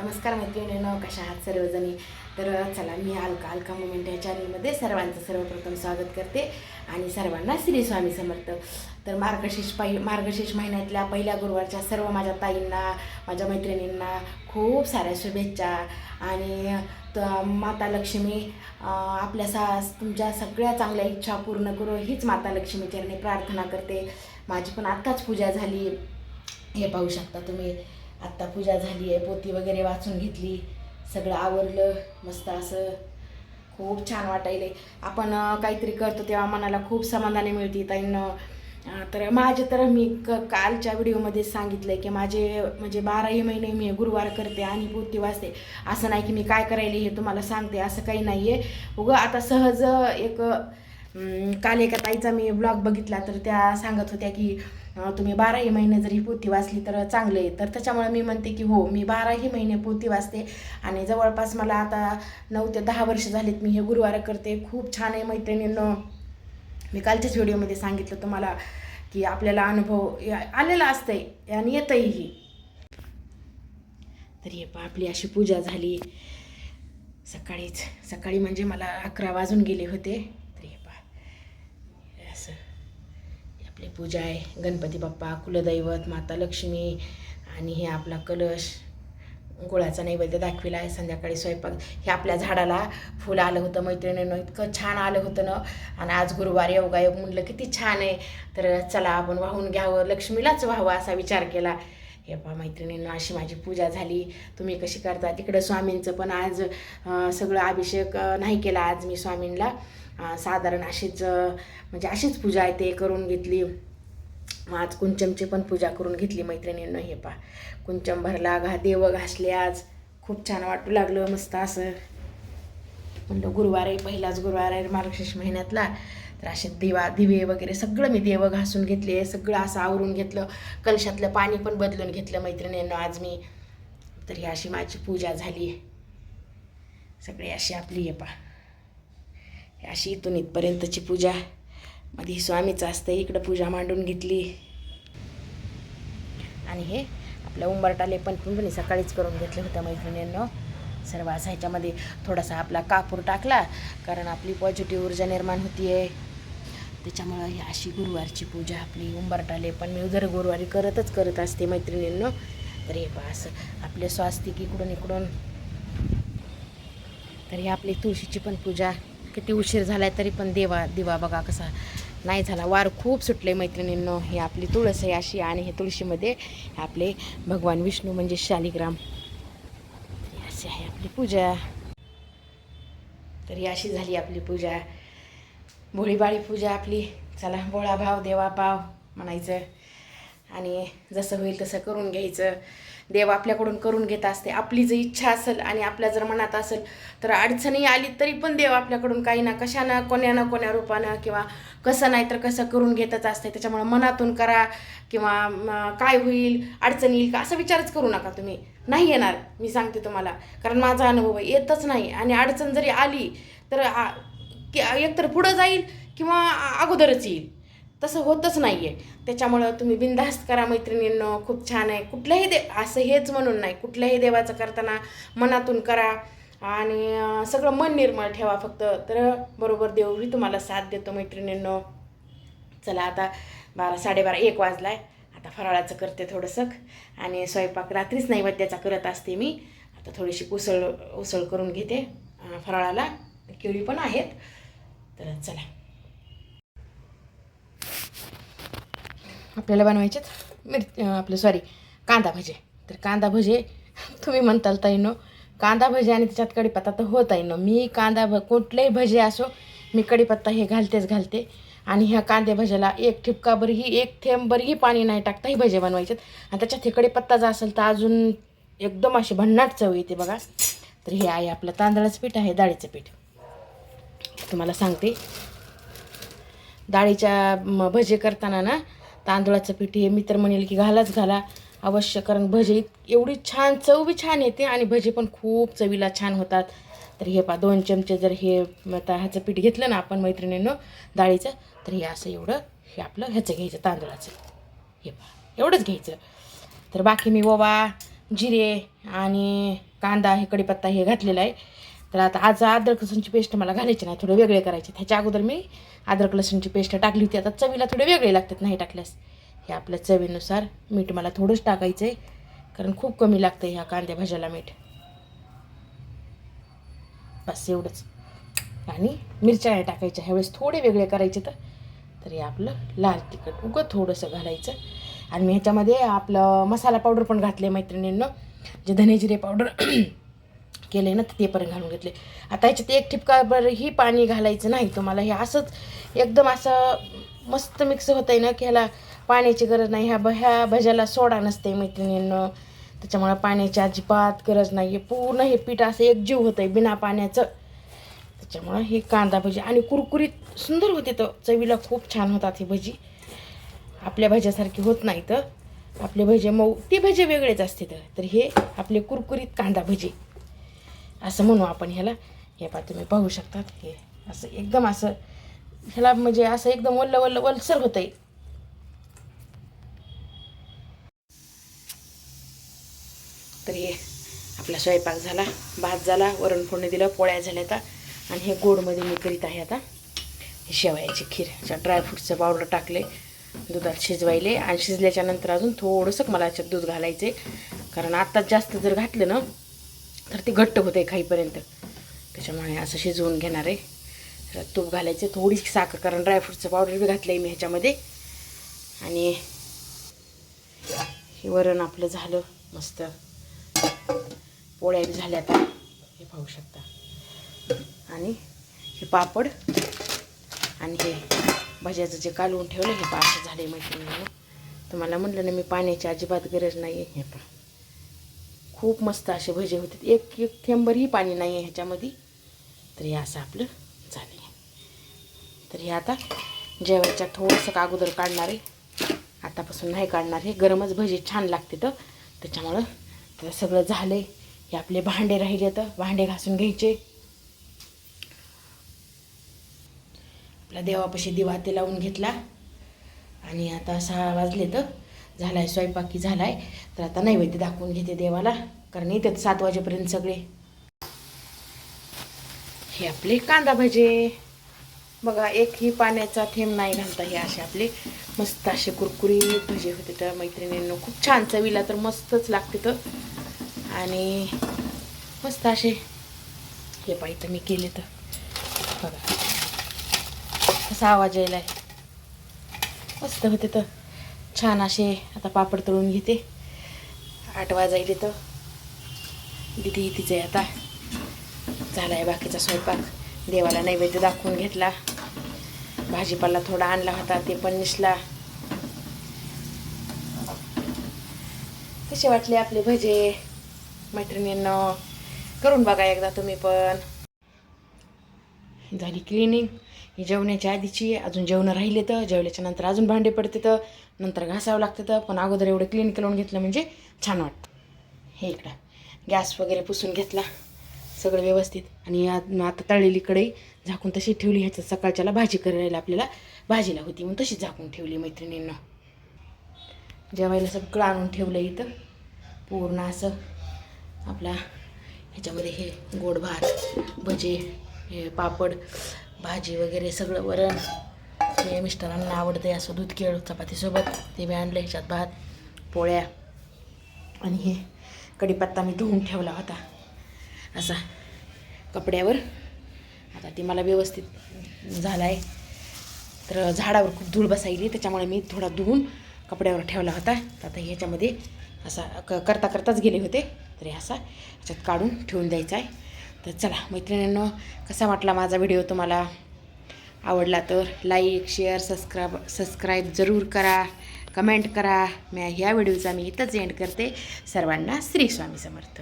नमस्कार मैत्रिणींनो कशा आहात सर्वजणी? तर चला मी अलका अलका मुमेंट या चॅनलमध्ये सर्वांचं सर्वप्रथम स्वागत करते आणि सर्वांना श्री स्वामी समर्थ. तर मार्गशीर्ष पहि मार्गशीर्ष महिन्यातल्या पहिल्या गुरुवारच्या सर्व माझ्या ताईंना माझ्या मैत्रिणींना खूप साऱ्या शुभेच्छा. आणि त माता लक्ष्मी आपल्या सा तुमच्या सगळ्या चांगल्या इच्छा पूर्ण करू हीच माता लक्ष्मी चरणी प्रार्थना करते. माझी पण आत्ताच पूजा झाली. हे पाहू शकता तुम्ही. आत्ता पूजा झाली आहे पोती वगैरे वाचून घेतली. सगळं आवरलं मस्त असं खूप छान वाटायले आपण काहीतरी करतो तेव्हा मनाला खूप समाधाने मिळते. ताईनं तर माझे तर मी क कालच्या व्हिडिओमध्ये सांगितलं आहे की माझे म्हणजे बाराही महिने मी गुरुवार करते आणि पोती वाचते. असं नाही की मी काय करायले हे तुम्हाला सांगते असं काही नाही आहे उगं आता सहज एक काल एका ताईचा मी ब्लॉग बघितला तर त्या सांगत होत्या की तुम्ही बाराही महिने जर ही पोथी वाचली तर चांगलं आहे. तर त्याच्यामुळे मी म्हणते की हो मी बाराही महिने पोथी वाचते. आणि जवळपास मला आता नऊ ते दहा वर्ष झालीत मी हे गुरुवार करते. खूप छान आहे मैत्रिणींनं. मी कालच्याच व्हिडिओमध्ये सांगितलं तुम्हाला की आपल्याला अनुभव आलेला आलेला असतंय आणि येतंही तर हे पहा आपली अशी पूजा झाली. सकाळीच सकाळी म्हणजे मला अकरा वाजून गेले होते. तर हे पहा. असं. आपली पूजा आहे. गणपती बाप्पा कुलदैवत माता लक्ष्मी आणि हे आपला कलश. गुळाचा नैवेद्य दाखविला आहे. संध्याकाळी स्वयंपाक. हे आपल्या झाडाला फुलं आलं होतं मैत्रिणीनं. इतकं छान आलं होतं ना. आणि आज गुरुवार योगायोग म्हणलं किती छान आहे. तर चला आपण वाहून घ्यावं. लक्ष्मीलाच व्हावं असा विचार केला. हे पहा मैत्रिणींना अशी माझी पूजा झाली. तुम्ही कशी करता? तिकडं स्वामींचं पण आज सगळं अभिषेक नाही केला आज मी स्वामींना साधारण अशीच म्हणजे अशीच पूजा आहे ते करून घेतली. मग आज कुंचमची पण पूजा करून घेतली मैत्रिणींना हे पा कुंचम भरला घा देव घासले आज. खूप छान वाटू लागलं मस्त असं. म्हणलं गुरुवार आहे पहिलाच गुरुवार आहे मार्गशीर्ष महिन्यातला. तर असे दिवा दिवे वगैरे सगळं मी देव घासून घेतले सगळं असं आवरून घेतलं. कलशातलं पाणी पण बदलून घेतलं मैत्रिणींनं आज मी. तर ही अशी माझी पूजा झाली. सगळी अशी आपली आहे पा अशी इथून इथपर्यंतची पूजा. मध्ये स्वामीचं असतं इकडं पूजा मांडून घेतली. आणि हे आपल्या उंबरटाले पण पण सकाळीच करून घेतलं होतं मैत्रिणींनो. सर्व असं ह्याच्यामध्ये थोडासा आपला कापूर टाकला कारण आपली पॉझिटिव्ह ऊर्जा निर्माण होती आहे त्याच्यामुळं ही अशी गुरुवारची पूजा आपली उंबरटाले पण मी दर गुरुवारी करतच करत असते मैत्रिणींनो. तर हे पहा असं आपले स्वास्तिक इकडून इकडून. तर ही आपली तुळशीची पण पूजा किती उशीर झालाय तरी पण देवा दिवा बघा कसा नाही झाला. वार खूप सुटले मैत्रिणींनो. ही आपली तुळस आहे अशी आणि हे तुळशीमध्ये हे आपले भगवान विष्णू म्हणजे शालिग्राम. अशी आहे आपली पूजा. तर ही अशी झाली आपली पूजा. भोळीबाळी पूजा आपली. चला भोळा भाव देवा पाव म्हणायचं. आणि जसं होईल तसं करून घ्यायचं. देव आपल्याकडून करून घेत असते. आपली जर इच्छा असेल आणि आपल्या जर मनात असेल तर अडचणी आली तरी पण देव आपल्याकडून काही ना कशानं कोण्या ना कोण्या रूपानं किंवा कसं नाही तर कसं करून घेतच असते. त्याच्यामुळं मनातून करा किंवा काय होईल अडचण येईल का असा विचारच करू नका तुम्ही. नाही येणार मी सांगते तुम्हाला. कारण माझा अनुभव आहे येतच नाही. आणि अडचण जरी आली तर की एकतर पुढं जाईल किंवा अगोदरच येईल. तसं होतच नाही आहे त्याच्यामुळं तुम्ही बिनधास्त करा मैत्रिणींनो. खूप छान आहे. कुठल्याही दे असं हेच म्हणून नाही. कुठल्याही देवाचं करताना मनातून करा. आणि सगळं मन निर्मळ ठेवा फक्त. तर बरोबर देवही तुम्हाला साथ देतो मैत्रिणींनो. चला आता बारा साडेबारा एक वाजला आहे आता फराळाचं करते थोडंसं. आणि स्वयंपाक रात्रीच नैवेद्याचा करत असते मी. आता थोडीशी उसळ उसळ करून घेते फराळाला. केळी पण आहेत. तर चला. आपल्याला बनवायचेत मिर आपलं सॉरी कांदा भजे. तर कांदा भजे तुम्ही म्हणताल ताईनो कांदा भजे आणि त्याच्यात कढीपत्ता तर होत आहे ना. मी कांदा भ कुठलेही भजे असो मी कढीपत्ता हे घालतेच घालते. आणि ह्या कांदे भज्याला एक ठिपकाभरही एक थेंबभरही पाणी नाही टाकता ही भजे बनवायचे आणि त्याच्यात तिकडे पत्ता जर असेल तर अजून एकदम अशी भन्नाट चव येते बघा. तर हे आहे आपलं तांदळाचं पीठ आहे डाळीचं पीठ. तुम्हाला सांगते. डाळीच्या भजे करताना ना तांदळाचं पीठ हे मी तर म्हणेल की घालाच घाला. अवश्य कारण भजे एवढी छान चव बी छान येते आणि भजे पण खूप चवीला छान होतात. तर हे पा दोन चमचे जर हे आता ह्याचं पीठ घेतलं ना आपण मैत्रिणींनो डाळीचं तर हे असं एवढं हे आपलं ह्याचं घ्यायचं तांदूळाचं. हे पहा एवढंच घ्यायचं. तर बाकी मी ओवा जिरे आणि कांदा हे कढीपत्ता हे घातलेला आहे. तर आता आज अद्रक लसूणची पेस्ट मला घालायची नाही थोडे वेगळे करायचे. त्याच्या अगोदर मी अद्रक लसूणची पेस्ट टाकली होती. आता चवीला थोडे वेगळे लागतात नाही टाकल्यास. हे आपल्या चवीनुसार मीठ मला थोडंच टाकायचं आहे कारण खूप कमी लागतं ह्या कांद्या भाज्याला मीठ. बस एवढंच. आणि मिरच्या नाही टाकायच्या. ह्यावेळेस थोडे वेगळे करायचे तर तर हे आपलं लाल तिखट उगं थोडंसं घालायचं. आणि मी ह्याच्यामध्ये आपलं मसाला पावडर पण घातले मैत्रिणींनं. जे धनेजिरे पावडर केले ना ते पण घालून घेतले आता ह्याच्यात एक ठिपका बरं ही पाणी घालायचं नाही तुम्हाला. हे असंच एकदम असं मस्त मिक्स होतं आहे ना की ह्याला पाण्याची गरज नाही. ह्या भ ह्या भज्याला सोडा नसते मैत्रिणींनं. त्याच्यामुळं पाण्याची अजिबात गरज नाही आहे पूर्ण हे पीठ असं एकजीव होतं आहे बिना पाण्याचं. त्याच्यामुळं ही कांदा भजी आणि कुरकुरीत सुंदर होते तर चवीला खूप छान होतात ही भजी. आपल्या भज्यासारखी होत नाही तर आपले भजे मऊ ती भजे वेगळेच असते तर. हे आपले कुरकुरीत कांदा भजी. असं म्हणू आपण ह्याला. हे पा तुम्ही पाहू शकतात हे असं एकदम असं ह्याला म्हणजे असं एकदम वल्ल वल्ल वलसर होतं आहे तर हे आपला स्वयंपाक झाला भात झाला वरण फोडणी दिलं पोळ्या झाल्या आता. आणि हे गोडमध्ये मी करीत आहे आता हे शेवयाची खीर. अशा ड्रायफ्रूटचं पावडर टाकले दुधात शिजवायले आणि शिजल्याच्या नंतर अजून थोडंसं मला याच्यात दूध घालायचे कारण आत्ताच जास्त जर घातलं ना तर ते घट्ट होते खाईपर्यंत. त्याच्यामुळे असं शिजवून घेणार आहे. त्याच्यात तूप घालायचे थोडी साखर कारण ड्रायफ्रूटचं पावडर बी घातलं आहे मी ह्याच्यामध्ये. आणि हे वरण आपलं झालं मस्त. पोळ्या बी झाल्या आता. हे पाहू शकता. आणि हे पापड आणि हे भज्याचं जे कालवून ठेवलं हे पा असं झाले मैत्रिणीनं तुम्हाला म्हटलं ना मी पाण्याची अजिबात गरज नाही आहे हे पा खूप मस्त असे भजे होते. एक एक थेंबरही पाणी नाही आहे ह्याच्यामध्ये. तर हे असं आपलं झालं तर हे आता जेवायच्या थोडंसं का अगोदर काढणार आहे. आतापासून नाही काढणार हे. गरमच भजी छान लागते तर. त्याच्यामुळं तर सगळं झालं आहे हे आपले भांडे राहिले तर भांडे घासून घ्यायचे. आपला देवापाशी दिवा ते लावून घेतला. आणि आता सहा वाजले तर झाला आहे स्वयंपाकी झाला आहे तर आता नैवेद्य दाखवून घेते देवाला कारण येतात सात वाजेपर्यंत सगळे. हे आपले कांदा भजे. बघा एकही पाण्याचा थेंब नाही घालता हे असे आपले मस्त असे कुरकुरीत भजे होते. तर मैत्रिणींनो खूप छान चवीला तर मस्तच लागते तर. आणि मस्त असे हे पाहिजे मी केले तर. बघा. असा आवाज यायला मस्त होते तर. छान असे आता पापड तळून घेते. आठ वाजायले तर. दिदी तिचं आहे आता. झाला आहे बाकीचा स्वयंपाक. देवाला नैवेद्य दाखवून घेतला. भाजीपाला थोडा आणला होता ते पण निसला. कसे वाटले आपले भजे? मैत्रिणींना करून बघा एकदा तुम्ही पण. झाली क्लिनिंग ही जेवण्याच्या आधीची अजून जेवणं राहिले तर जेवल्याच्या नंतर अजून भांडे पडते तर नंतर घासावं लागतं तर पण अगोदर एवढं क्लीन करून घेतलं म्हणजे छान वाटतं. हे इकडं. गॅस वगैरे पुसून घेतला. सगळं व्यवस्थित. आणि आता तळलेली कढई झाकून तशी ठेवली. ह्याचं सकाळच्याला भाजी करायला आपल्याला भाजीला होती म्हणून तशी झाकून ठेवली मैत्रिणींना. जेवायला सगळं आणून ठेवलं इथं. पूर्ण असं आपला ह्याच्यामध्ये हे गोड भात भजे हे पापड भाजी वगैरे सगळं वरण हे मिस्टरांना आवडते असं दूध केळ चपातीसोबत ते बी आणलं ह्याच्यात भात पोळ्या आणि हे कढीपत्ता मी धुवून ठेवला होता. असा कपड्यावर. आता ती मला व्यवस्थित झाला आहे तर झाडावर खूप धूळ बसायली त्याच्यामुळे मी थोडा धुवून कपड्यावर ठेवला होता. तर आता ह्याच्यामध्ये असा क करता करताच गेले होते. तरी असा ह्याच्यात काढून ठेवून द्यायचा आहे. तर चला मैत्रिणींनो कसा वाटला माझा व्हिडिओ तुम्हाला? आवडला तर लाईक शेअर सबस्क्राईब सबस्क्राईब जरूर करा. कमेंट करा. मी ह्या व्हिडिओचा मी इथंच एंड करते. सर्वांना श्री स्वामी समर्थ.